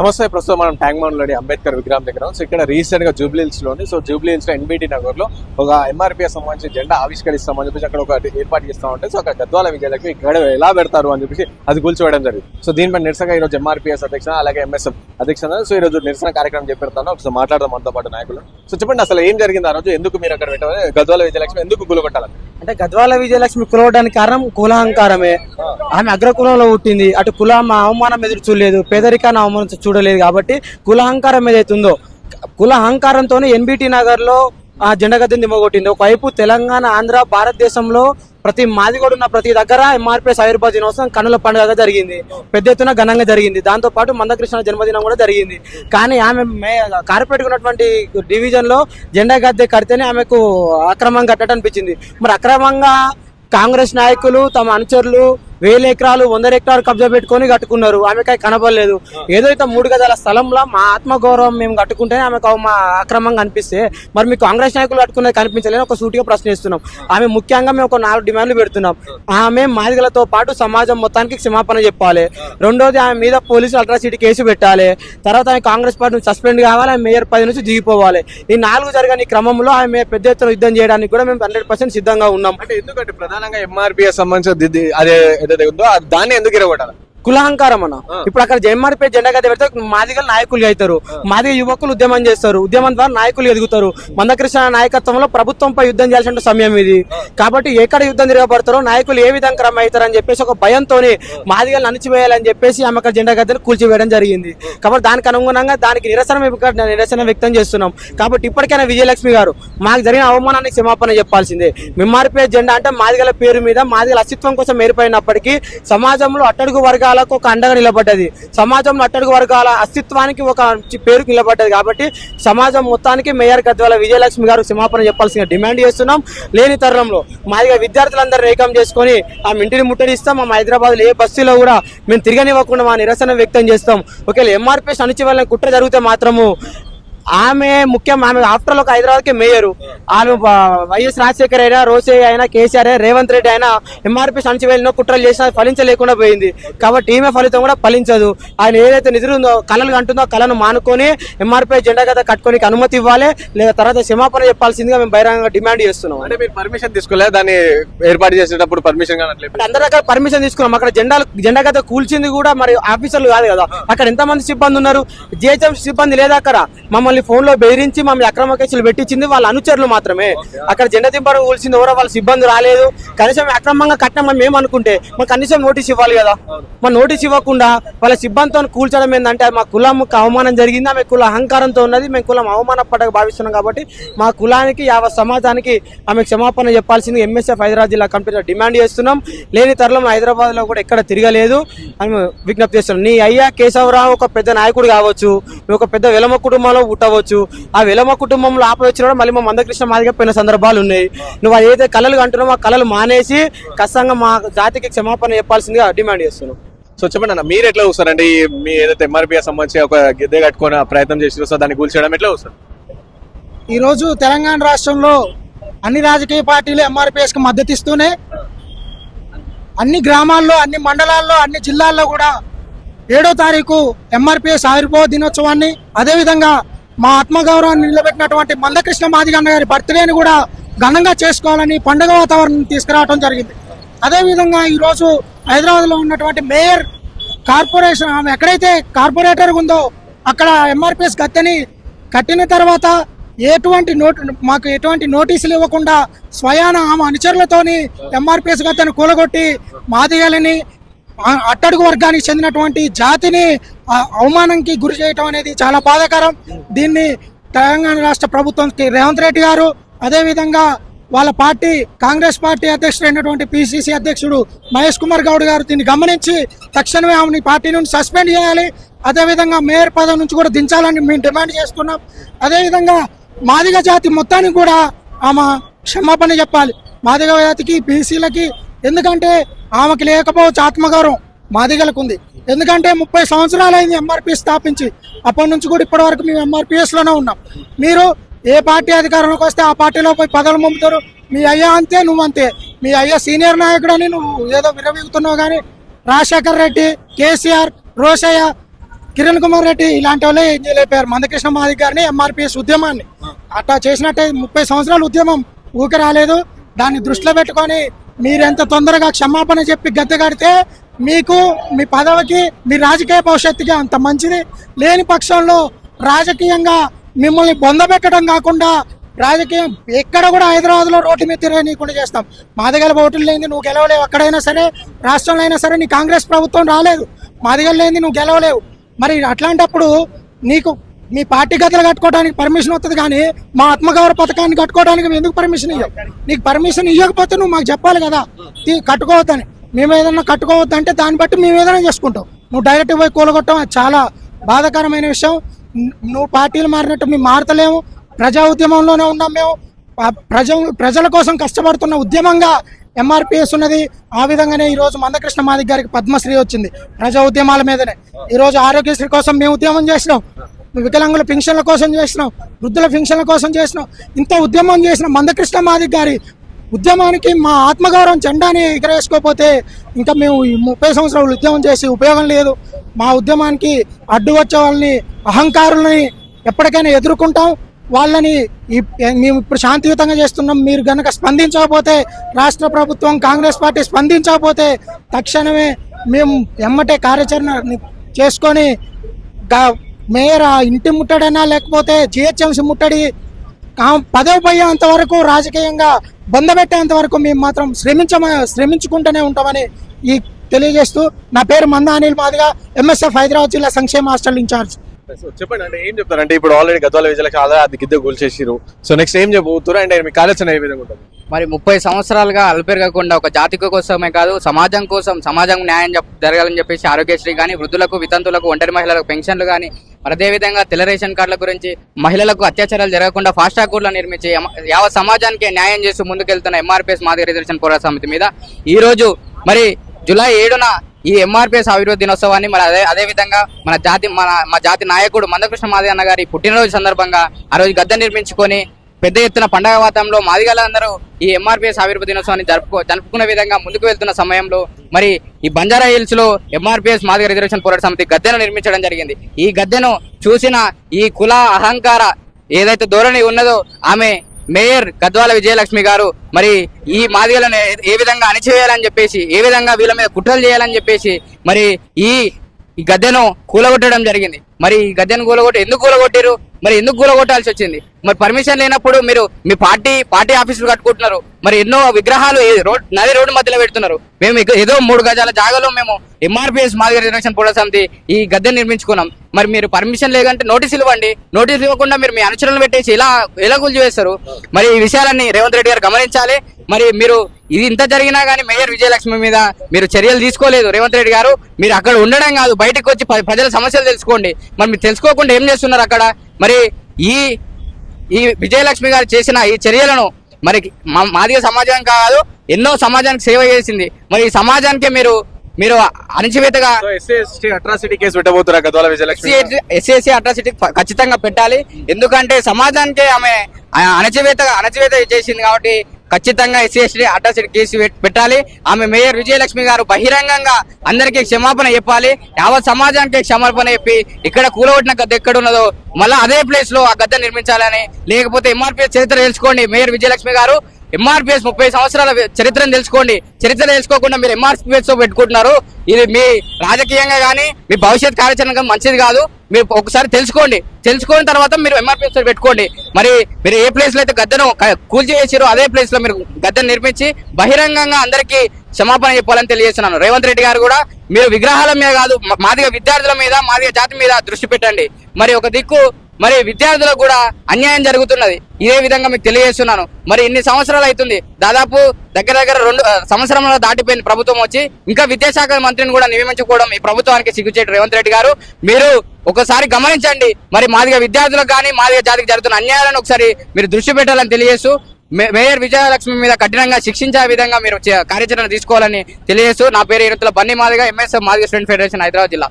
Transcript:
నమస్తే ప్రస్తుతం మనం ట్యాంక్ బండ్లోని అంబేద్కర్ విగ్రహం దగ్గర సో ఇక్కడ రీసెంట్గా జూబ్లీ లోని సో జూబ్లీ హిల్స్లో ఎన్బిటి నగర్లో ఒక ఎంఆర్పీఎస్ సంబంధించి జెండా ఆవిష్కరిస్తామని చెప్పేసి అక్కడ ఒక ఏర్పాటు చేస్తా ఉంటే సో అక్కడ గద్వాల విజయలకు ఇక్కడ ఎలా పెడతారు అని చెప్పేసి అది కూల్చోవడం జరిగింది. సో దీనిపై నిరసనగా ఈ రోజు ఎంఆర్పీఎస్ అధ్యక్ష అలాగే ఎంఎస్ఎం అధ్యక్ష సో ఈ రోజు నిరసన కార్యక్రమం చేపెడతాను. ఒకసారి మాట్లాడదాం మనతో పాటు నాయకులు. సో చెప్పండి అసలు ఏం జరిగింది ఆ రోజు? ఎందుకు మీరు అక్కడ పెట్టాలి గద్వాల విజయలక్ష్మి ఎందుకు గులగొట్టాలి అంటే గద్వాల విజయలక్ష్మి కులవడానికి కారణం కులహంకారమే. ఆమె అగ్రకులంలో పుట్టింది. అటు కుల అవమానం ఎదురు చూడలేదు. పేదరికాన్ని అవమానం చూడలేదు కాబట్టి కులహంకారం ఏదైతే ఉందో కుల అహంకారంతోనే ఎన్బిటి నగర్లో ఆ జెండా దిమ్మగొట్టింది ఒకవైపు తెలంగాణ ఆంధ్ర భారతదేశంలో ప్రతి మాదిగోడు ఉన్న ప్రతి దగ్గర ఎంఆర్పీఎస్ ఆవిర్భావ దినోత్సవం కనుల పండుగగా జరిగింది. పెద్ద ఎత్తున ఘనంగా జరిగింది. దాంతో పాటు మందకృష్ణ జన్మదినం కూడా జరిగింది. కానీ ఆమె మే కార్పొరేట్ ఉన్నటువంటి డివిజన్లో జెండా గద్దె కడితేనే ఆమెకు అక్రమంగా కట్టడం అనిపించింది మరి అక్రమంగా కాంగ్రెస్ నాయకులు తమ అనుచరులు వేల ఎకరాలు వందల ఎకరాలు కబ్జా పెట్టుకొని కట్టుకున్నారు. ఆమెకై కనబడలేదు. ఏదైతే మూడు గదాల స్థలంలో మా ఆత్మగౌరవం మేము కట్టుకుంటే ఆమెకు మా అక్రమంగా అనిపిస్తే మరి మీ కాంగ్రెస్ నాయకులు కట్టుకున్నది కనిపించలేదు ఒక సూటిగా ప్రశ్నిస్తున్నాం. ఆమె ముఖ్యంగా మేము ఒక నాలుగు డిమాండ్లు పెడుతున్నాం. ఆమె మాదిగలతో పాటు సమాజం మొత్తానికి క్షమాపణ చెప్పాలి. రెండోది ఆమె మీద పోలీసులు అల్ట్రాసిటీ కేసు పెట్టాలి. తర్వాత ఆమె కాంగ్రెస్ పార్టీ నుంచి సస్పెండ్ కావాలి ఆమె మేయర్ పది నుంచి దిగిపోవాలి. ఈ నాలుగు జరగని క్రమంలో ఆమె పెద్ద ఎత్తున యుద్ధం చేయడానికి కూడా మేము హండ్రెడ్ సిద్ధంగా ఉన్నాం. అంటే ఎందుకంటే ప్రధానంగా ఎంఆర్పీఎస్ సంబంధించి అదే ఏదైతే ఉందో దాన్ని ఎందుకు ఇరగొట్టాలి? కులహంకారం అన్న. ఇప్పుడు అక్కడ జన్మార్పే జెండా గది పెడితే మాదిగలు నాయకులు అవుతారు. మాదిగ యువకులు ఉద్యమం చేస్తారు. ఉద్యమం ద్వారా నాయకులు ఎదుగుతారు. మందకృష్ణ నాయకత్వంలో ప్రభుత్వంపై యుద్ధం చేయాల్సిన సమయం ఇది. కాబట్టి ఎక్కడ యుద్ధం తిరగబడతారో నాయకులు ఏ విధంగా క్రమం అవుతారని చెప్పేసి ఒక భయంతోనే మాదిగలను అణిచివేయాలని చెప్పేసి ఆమె అక్కడ జెండా గద్దెను కూల్చివేయడం జరిగింది. కాబట్టి దానికి అనుగుణంగా దానికి నిరసన నిరసన వ్యక్తం చేస్తున్నాం. కాబట్టి ఇప్పటికైనా విజయలక్ష్మి గారు మాకు జరిగిన అవమానానికి క్షమాపణ చెప్పాల్సిందే. మిమ్మారిపే జెండా అంటే మాదిగల పేరు మీద మాదిగల అస్తిత్వం కోసం ఏర్పడినప్పటికీ సమాజంలో అట్టడుగు వర్గాలకు ఒక అండగా నిలబడ్డది. సమాజంలో అట్టడుగు వర్గాల అస్తిత్వానికి ఒక పేరు నిలబడ్డది కాబట్టి సమాజం మొత్తానికి మేయర్ గద్వాల విజయలక్ష్మి గారు క్షమాపణ చెప్పాల్సిన డిమాండ్ చేస్తున్నాం. లేని తరుణంలో మాదిగా విద్యార్థులందరూ ఏకం చేసుకొని ఆ ఇంటిని ముట్టడిస్తాం. మా హైదరాబాద్ ఏ బస్సులో కూడా మేము తిరగనివ్వకుండా మా నిరసన వ్యక్తం చేస్తాం. ఒకవేళ ఎంఆర్పీఎస్ అణిచివేయాలని కుట్ర జరిగితే మాత్రము ఆమె ముఖ్యం ఆమె ఆఫ్టర్ ఒక హైదరాబాద్కి మేయర్. ఆమె వైఎస్ రాజశేఖర్ అయినా రోసే అయినా కేసీఆర్ అయినా రేవంత్ రెడ్డి అయినా ఎంఆర్పీ వెళ్ళిన కుట్రలు చేసినా ఫలించలేకుండా పోయింది. కాబట్టి ఈమె ఫలితం కూడా ఫలించదు. ఆయన ఏదైతే నిధులు ఉందో కళలు అంటుందో ఆ కళను మానుకొని ఎంఆర్పీ జెండా కదా కట్టుకోనికి అనుమతి ఇవ్వాలి. లేదా తర్వాత క్షమాపణ చెప్పాల్సిందిగా మేము బహిరంగంగా డిమాండ్ చేస్తున్నాం. అంటే మీరు పర్మిషన్ తీసుకోలేదు దాన్ని ఏర్పాటు చేసేటప్పుడు పర్మిషన్ అందరి దగ్గర పర్మిషన్ తీసుకున్నాం. అక్కడ జెండాలు జెండా గత కూల్చింది కూడా మరి ఆఫీసర్లు కాదు కదా. అక్కడ ఎంతమంది సిబ్బంది ఉన్నారు? జిహెచ్ఎం సిబ్బంది లేదా అక్కడ? మమ్మల్ని ఫోన్లో బెదిరించి మమ్మల్ని అక్రమ కేసులు పెట్టించింది వాళ్ళ అనుచరులు మాత్రమే. అక్కడ జెండా దింపడం కూల్చింది ఎవరో వాళ్ళ సిబ్బంది రాలేదు. కనీసం అక్రమంగా కట్టినామని మేము అనుకుంటే మాకు కనీసం నోటీస్ ఇవ్వాలి కదా. మా నోటీస్ ఇవ్వకుండా వాళ్ళ సిబ్బందితో కూల్చడం ఏంటంటే మా కులంకి అవమానం జరిగింది. ఆమె కుల అహంకారంతో ఉన్నది. మేము కులం అవమాన పడక భావిస్తున్నాం కాబట్టి మా కులానికి యావత్ సమాజానికి ఆమె క్షమాపణ చెప్పాల్సింది ఎంఎస్ఎఫ్ హైదరాబాద్ జిల్లా కమిటీలో డిమాండ్ చేస్తున్నాం. లేని తరలో హైదరాబాద్లో కూడా ఎక్కడ తిరగలేదు. అని విజ్ఞప్తి చేస్తున్నాం. నీ అయ్యా కేశవరావు ఒక పెద్ద నాయకుడు కావచ్చు. ఒక పెద్ద వెలమ కుటుంబంలో పుట్టవచ్చు ఆ వెలమ కుటుంబంలో ఆపద వచ్చిన కూడా మళ్ళీ మా మందకృష్ణ మాదిగా పోయిన సందర్భాలు ఉన్నాయి. నువ్వు అది ఏదైతే కళలు అంటున్నావు ఆ కళలు మానేసి ఖచ్చితంగా మా జాతికి క్షమాపణ చెప్పాల్సిందిగా డిమాండ్ చేస్తున్నాం. సో చెప్పండి అన్న మీరు ఎట్లా చూస్తారండి? మీ ఏదైతే ఎంఆర్పీఎస్ సంబంధించి ఒక గిద్దె కట్టుకుని ప్రయత్నం చేసి సో దాన్ని కూల్చేయడం ఎట్లా చూస్తారు? ఈరోజు తెలంగాణ రాష్ట్రంలో అన్ని రాజకీయ పార్టీలు ఎంఆర్పిఎస్కి మద్దతు ఇస్తూనే అన్ని గ్రామాల్లో అన్ని మండలాల్లో అన్ని జిల్లాల్లో కూడా ఏడో తారీఖు ఎంఆర్పిఎస్ ఆవిర్భావ దినోత్సవాన్ని అదేవిధంగా మా ఆత్మగౌరవాన్ని నిలబెట్టినటువంటి మందకృష్ణ మాదిగన్న గారి బర్త్డేని కూడా ఘనంగా చేసుకోవాలని పండుగ వాతావరణం తీసుకురావడం జరిగింది. అదేవిధంగా ఈరోజు హైదరాబాద్లో ఉన్నటువంటి మేయర్ కార్పొరేషన్ ఆమె ఎక్కడైతే కార్పొరేటర్ ఉందో అక్కడ ఎంఆర్పిఎస్ గత్తెని కట్టిన తర్వాత ఎటువంటి నోటి మాకు ఎటువంటి నోటీసులు ఇవ్వకుండా స్వయాన ఆమె అనుచరులతోని ఎంఆర్పిఎస్ గత్తెను కూలగొట్టి మాదిగలని అట్టడుగు వర్గానికి చెందినటువంటి జాతిని అవమానంకి గురి చేయటం అనేది చాలా బాధాకరం. దీన్ని తెలంగాణ రాష్ట్ర ప్రభుత్వంకి రేవంత్ రెడ్డి గారు అదేవిధంగా వాళ్ళ పార్టీ కాంగ్రెస్ పార్టీ అధ్యక్షుడైనటువంటి పిసిసి అధ్యక్షుడు మహేష్ కుమార్ గౌడ్ గారు దీన్ని గమనించి తక్షణమే ఆమెని పార్టీ నుండి సస్పెండ్ చేయాలి. అదేవిధంగా మేయర్ పదవి నుంచి కూడా దించాలని మేము డిమాండ్ చేస్తున్నాం. అదేవిధంగా మాదిగ జాతి మొత్తానికి కూడా ఆమె క్షమాపణ చెప్పాలి. మాదిగ జాతికి బీసీలకి ఎందుకంటే ఆమెకి లేకపోవచ్చు ఆత్మగౌరవం మాదిగలకు ఉంది. ఎందుకంటే ముప్పై సంవత్సరాలు అయింది ఎంఆర్పీ స్థాపించి అప్పటి నుంచి కూడా ఇప్పటి వరకు మేము ఎంఆర్పిఎస్లోనే ఉన్నాం. మీరు ఏ పార్టీ అధికారంలోకి వస్తే ఆ పార్టీలో పోయి పదవులు పంపుతారు మీ అయ్యా అంతే నువ్వు అంతే. మీ అయ్యా సీనియర్ నాయకుడు అని నువ్వు ఏదో విరవీగుతున్నావు కానీ రాజశేఖర్ రెడ్డి కేసీఆర్ రోషయ్య కిరణ్ కుమార్ రెడ్డి ఇలాంటి వాళ్ళే ఏం చేయలేపారు మందకృష్ణ మాదిక్ గారిని ఎంఆర్పిఎస్ ఉద్యమాన్ని. అట్లా చేసినట్టే ముప్పై సంవత్సరాల ఉద్యమం ఊకి రాలేదు. దాన్ని దృష్టిలో పెట్టుకొని మీరెంత తొందరగా క్షమాపణ చెప్పి గద్దె కడితే మీకు మీ పదవికి మీ రాజకీయ భవిష్యత్తుకి అంత మంచిది లేని పక్షంలో రాజకీయంగా మిమ్మల్ని బొందబెట్టడం కాకుండా రాజకీయం ఎక్కడ కూడా హైదరాబాద్లో రోడ్డు మీద తిరగనీయకుండా చేస్తాం. మాదిగల ఓటులు లేని నువ్వు గెలవలేవు. ఎక్కడైనా సరే రాష్ట్రంలో అయినా సరే నీ కాంగ్రెస్ ప్రభుత్వం రాలేదు. మాదిగలు లేని నువ్వు గెలవలేవు. మరి అట్లాంటప్పుడు నీకు మీ పార్టీ గదులు కట్టుకోవడానికి పర్మిషన్ వస్తుంది కానీ మా ఆత్మగౌరవ పథకాన్ని కట్టుకోవడానికి మేము ఎందుకు పర్మిషన్ ఇవ్వవు నీకు పర్మిషన్ ఇవ్వకపోతే నువ్వు మాకు చెప్పాలి కదా. కట్టుకోవద్దని. మేము ఏదైనా కట్టుకోవద్దు అంటే దాన్ని బట్టి మేము ఏదైనా చేసుకుంటాం. నువ్వు డైరెక్ట్ పోయి కూలగొట్టడం అది చాలా బాధాకరమైన విషయం. నువ్వు పార్టీలు మారినట్టు మేము మారతలేము. ప్రజా ఉద్యమంలోనే ఉన్నాం మేము. ప్రజ ప్రజల కోసం కష్టపడుతున్న ఉద్యమంగా ఎంఆర్పిఎస్ ఉన్నది. ఆ విధంగానే ఈరోజు మందకృష్ణ మాదిక్ గారికి పద్మశ్రీ వచ్చింది ప్రజా ఉద్యమాల మీదనే. ఈరోజు ఆరోగ్యశ్రీ కోసం మేము ఉద్యమం చేసినాం. వికలాంగుల పెన్షన్ల కోసం చేసినాం వృద్ధుల పెన్షన్ల కోసం చేసినాం ఇంత ఉద్యమం చేసిన మందకృష్ణ మాదిక్ గారి ఉద్యమానికి మా ఆత్మగౌరవం జెండాని ఎగరేసుకోకపోతే ఇంకా మేము ఈ ముప్పై సంవత్సరాలు ఉద్యమం చేసి ఉపయోగం లేదు. మా ఉద్యమానికి అడ్డు వచ్చే వాళ్ళని అహంకారులని ఎప్పటికైనా ఎదుర్కొంటాం. వాళ్ళని మేము ఇప్పుడు శాంతియుతంగా చేస్తున్నాం. మీరు కనుక స్పందించకపోతే రాష్ట్ర ప్రభుత్వం కాంగ్రెస్ పార్టీ స్పందించకపోతే తక్షణమే మేము ఎమ్మటే కార్యాచరణ చేసుకొని మేయర్ ఆ ఇంటి ముట్టడైనా లేకపోతే జిహెచ్ఎంసీ ముట్టడి? కా- పదవి పోయేంత వరకు రాజకీయంగా బంధపెట్టేంత వరకు మేము మాత్రం శ్రమించమ శ్రమించుకుంటూనే ఉంటామని ఈ తెలియజేస్తూ నా పేరు మంద అనిల్ మాదిగా ఎంఎస్ఎఫ్ హైదరాబాద్ జిల్లా సంక్షేమ హాస్టల్ ఇన్ఛార్జ్. సో చెప్పండి అంటే ఏం చెప్తారు? అంటే ఇప్పుడు ఆల్రెడీ గద్వాల విజయలక్ష్మి ఆల్రెడీ అది గిద్ద కూల్చేసిరు సో నెక్స్ట్ ఏం చెప్పబోతున్నారు అంటే మీ కార్యాచరణ ఏ విధంగా ఉంటుంది. మరి ముప్పై సంవత్సరాలుగా అల్పెరగకుండా ఒక జాతి కోసమే కాదు సమాజం కోసం సమాజం న్యాయం జరగాలని చెప్పేసి ఆరోగ్యశ్రీ కానీ వృద్ధులకు వితంతులకు ఒంటరి మహిళలకు పెన్షన్లు కానీ మరి అదేవిధంగా తెల్ల రేషన్ కార్డుల గురించి మహిళలకు అత్యాచారాలు జరగకుండా ఫాస్ట్ ట్రాక్ కోర్టులు నిర్మించి యావ యావత్ సమాజానికి న్యాయం చేస్తూ ముందుకెళ్తున్న ఎంఆర్పిఎస్ మాదిరి రిజర్వేషన్ పోరాట సమితి మీద ఈ రోజు మరి జూలై ఏడున ఈ ఎంఆర్పిఎస్ ఆవిర్భావ దినోత్సవాన్ని మరి అదే అదే విధంగా మన జాతి మన మా జాతి నాయకుడు మందకృష్ణ మాదిగ అన్న గారి పుట్టినరోజు సందర్భంగా ఆ రోజు గద్దె నిర్మించుకొని పెద్ద ఎత్తున పండగ వాతావరణంలో మాదిగలందరూ ఈ ఎంఆర్పిఎస్ ఆవిర్భ దినోత్సవాన్ని జరుపుకో జరుపుకునే విధంగా ముందుకు వెళ్తున్న సమయంలో మరి ఈ బంజారా హిల్స్లో ఎంఆర్పిఎస్ మాదిగ రిజర్వేషన్ పోరాట సమితి గద్దెను నిర్మించడం జరిగింది. ఈ గద్దెను చూసిన ఈ కుల అహంకార ఏదైతే ధోరణి ఉన్నదో ఆమె మేయర్ గద్వాల విజయలక్ష్మి గారు మరి ఈ మాదిగలను ఏ- ఏ విధంగా అణిచివేయాలని చెప్పేసి ఏ విధంగా వీళ్ళ మీద కుట్రలు చేయాలని చెప్పేసి మరి ఈ ఈ గద్దెను కూలగొట్టడం జరిగింది. మరి ఈ గద్దెను కూలగొట్టి ఎందుకు కూలగొట్టారు మరి ఎందుకు కూలగొట్టాల్సి వచ్చింది? మరి పర్మిషన్ లేనప్పుడు మీరు మీ పార్టీ పార్టీ ఆఫీసులు కట్టుకుంటున్నారు. మరి ఎన్నో విగ్రహాలు రోడ్ నది రోడ్డు మధ్యలో పెడుతున్నారు. మేము ఏదో మూడు గజాల జాగాలో మేము ఎంఆర్పిఎస్ మాదిగ రిజర్వేషన్ పోరాట సమితి ఈ గద్దె నిర్మించుకున్నాం. మరి మీరు పర్మిషన్ లేదంటే నోటీసులు ఇవ్వండి. నోటీసులు ఇవ్వకుండా మీరు మీ అనుచరులను పెట్టేసి ఇలా ఎలా కూల్చివేస్తారు? మరి ఈ విషయాలన్నీ రేవంత్ రెడ్డి గారు గమనించాలి. మరి మీరు ఇది ఇంత జరిగినా కానీ మేయర్ విజయలక్ష్మి మీద మీరు చర్యలు తీసుకోలేదు రేవంత్ రెడ్డి గారు. మీరు అక్కడ ఉండడం కాదు బయటకు వచ్చి ప్రజల సమస్యలు తెలుసుకోండి. మరి మీరు తెలుసుకోకుండా ఏం చేస్తున్నారు అక్కడ? మరి ఈ ఈ విజయలక్ష్మి గారు చేసిన ఈ చర్యలను మరి మా మాదిగ సమాజం కాదు ఎన్నో సమాజానికి సేవ చేసింది. మరి ఈ సమాజానికే మీరు మీరు అణచివేతగా అట్రాసిటీ కేసు పెట్టబోతున్నారు గద్వాల విజయలక్ష్మి ఎస్ఎస్సి అట్రాసిటీ ఖచ్చితంగా పెట్టాలి. ఎందుకంటే సమాజానికి ఆమె ఆ- అణచివేత అణచివేత చేసింది కాబట్టి ఖచ్చితంగా ఎస్సీ ఎస్టీ అట్రాసిటీ కేసు పెట్టాలి. ఆమె మేయర్ విజయలక్ష్మి గారు బహిరంగంగా అందరికీ క్షమాపణ చెప్పాలి. యావత్ సమాజానికి క్షమాపణ చెప్పి ఇక్కడ కూలగొట్టిన గద్దె ఎక్కడ ఉన్నదో మళ్ళీ అదే ప్లేస్లో ఆ గద్దె నిర్మించాలని లేకపోతే ఎంఆర్పీ చరిత్ర తెలుసుకోండి. మేయర్ విజయలక్ష్మి గారు ఎంఆర్పిఎస్ ముప్పై సంవత్సరాల చరిత్రను తెలుసుకోండి. చరిత్ర తెలుసుకోకుండా మీరు ఎంఆర్పిఎస్ పెట్టుకుంటున్నారు. ఇది మీ రాజకీయంగా కానీ మీ భవిష్యత్ కార్యాచరణ మంచిది కాదు. మీరు ఒకసారి తెలుసుకోండి. తెలుసుకున్న తర్వాత మీరు ఎంఆర్పిఎస్ పెట్టుకోండి. మరి మీరు ఏ ప్లేస్లో అయితే గద్దెను క- కూల్చేసారో అదే ప్లేస్లో మీరు గద్దెను నిర్మించి బహిరంగంగా అందరికీ క్షమాపణ చెప్పాలని తెలియజేస్తున్నాను. రేవంత్ రెడ్డి గారు కూడా మీరు విగ్రహాల మీద కాదు మాదిగా విద్యార్థుల మీద మాదిగా జాతి మీద దృష్టి పెట్టండి. మరి ఒక దిక్కు మరి విద్యార్థులకు కూడా అన్యాయం జరుగుతున్నది. ఇదే విధంగా మీకు తెలియజేస్తున్నాను. మరి ఇన్ని సంవత్సరాలు అవుతుంది. దాదాపు దగ్గర దగ్గర రెండు సంవత్సరంలో దాటిపోయింది ప్రభుత్వం వచ్చి. ఇంకా విద్యాశాఖ మంత్రిని కూడా నియమించుకోవడం ఈ ప్రభుత్వానికి సిగ్గుచేటు రేవంత్ రెడ్డి గారు. మీరు ఒకసారి గమనించండి. మరి మాదిగా విద్యార్థులకు కానీ మాదిగా జాతికి జరుగుతున్న అన్యాయాలను ఒకసారి మీరు దృష్టి పెట్టాలని తెలియజేస్తూ మే- మేయర్ విజయలక్ష్మి మీద కఠినంగా శిక్షించే విధంగా మీరు కార్యాచరణ తీసుకోవాలని తెలియజేస్తూ నా పేరు Iruthula Bunny Madiga MSF Madiga student federation Hyderabad జిల్లా.